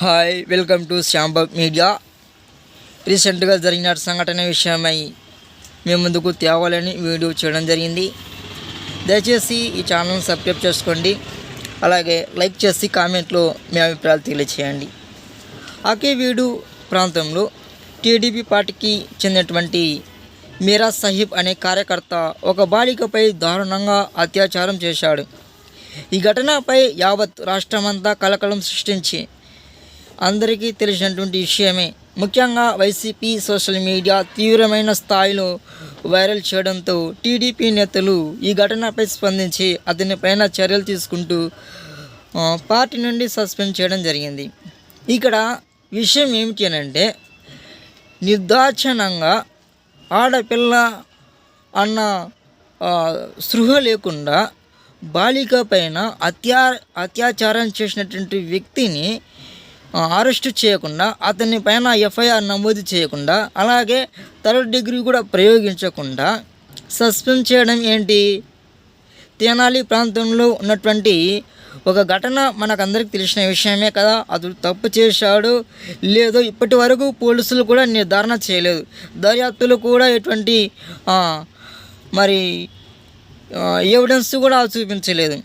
Hi welcome to Shyambag media రీసెంట్గా జరిగిన సంఘటన విషయమై మేము ముందుకు తేవాలని వీడియో చేయడం జరిగింది. దయచేసి ఈ ఛానల్ సబ్స్క్రైబ్ చేసుకోండి. అలాగే లైక్ చేసి కామెంట్లో మీ అభిప్రాయాలు తెలియచేయండి. అకేవీడు ప్రాంతంలో టీడీపీ పార్టీకి చెందినటువంటి మీరా సాహిబ్ అనే కార్యకర్త ఒక బాలికపై దారుణంగా అత్యాచారం చేశాడు. ఈ ఘటనపై యావత్ రాష్ట్రమంతా కలకలం సృష్టించి అందరికీ తెలిసినటువంటి విషయమే. ముఖ్యంగా వైసీపీ సోషల్ మీడియా తీవ్రమైన స్థాయిలో వైరల్ చేయడంతో టీడీపీ నేతలు ఈ ఘటనపై స్పందించి అతనిపైన చర్యలు తీసుకుంటూ పార్టీ నుండి సస్పెండ్ చేయడం జరిగింది. ఇక్కడ విషయం ఏమిటి అని అంటే నిర్దాక్షణంగా ఆడపిల్ల అన్న సృహ స్పృహ లేకుండా బాలిక పైన అత్యా అత్యాచారం చేసినటువంటి వ్యక్తిని అరెస్టు చేయకుండా అతని పైన ఎఫ్ఐఆర్ నమోదు చేయకుండా అలాగే థర్డ్ డిగ్రీ కూడా ప్రయోగించకుండా సస్పెండ్ చేయడం ఏంటి? తెనాలి ప్రాంతంలో ఉన్నటువంటి ఒక ఘటన మనకందరికి తెలిసిన విషయమే కదా. అతడు తప్పు చేశాడు లేదో ఇప్పటి వరకు పోలీసులు కూడా నిర్ధారణ చేయలేదు. దర్యాప్తులు కూడా ఎటువంటి మరి ఎవిడెన్స్ కూడా చూపించలేదు.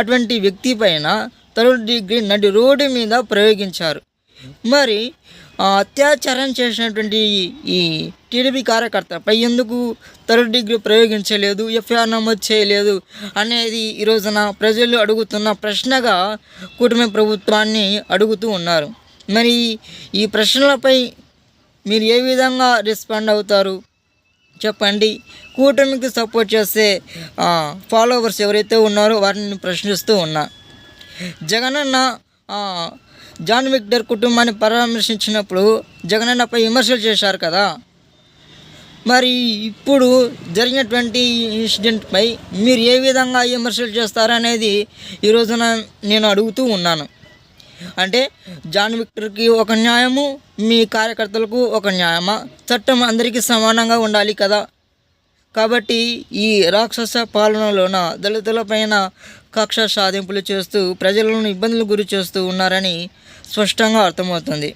అటువంటి వ్యక్తి పైన థర్డ్ డిగ్రీ నడి రోడ్డు మీద ప్రయోగించారు. మరి అత్యాచారం చేసినటువంటి ఈ- ఈ టీడీపీ కార్యకర్తపై ఎందుకు థర్డ్ డిగ్రీ ప్రయోగించలేదు ఎఫ్ఐఆర్ నమోదు చేయలేదు అనేది ఈ రోజున ప్రజలు అడుగుతున్న ప్రశ్నగా కూటమి ప్రభుత్వాన్ని అడుగుతూ ఉన్నారు. మరి ఈ ప్రశ్నలపై మీరు ఏ విధంగా రెస్పాండ్ అవుతారు? చెప్పండి. కూటమికి సపోర్ట్ చేసే ఫాలోవర్స్ ఎవరైతే ఉన్నారో వారిని ప్రశ్నిస్తూ ఉన్నా. జగనన్న జాన్ విక్టర్ కుటుంబాన్ని పరామర్శించినప్పుడు జగనన్నపై విమర్శలు చేశారు కదా. మరి ఇప్పుడు జరిగినటువంటి ఇన్సిడెంట్పై మీరు ఏ విధంగా విమర్శలు చేస్తారనేది ఈరోజున నేను అడుగుతూ ఉన్నాను. అంటే జాన్ విక్టర్కి ఒక న్యాయము మీ కార్యకర్తలకు ఒక న్యాయమా? చట్టం అందరికీ సమానంగా ఉండాలి కదా. కాబట్టి ఈ రాక్షస పాలనలోన దళితుల పైన కక్ష సాధింపులు చేస్తూ ప్రజలను ఇబ్బందులు గురి చేస్తూ ఉన్నారని స్పష్టంగా అర్థమవుతుంది.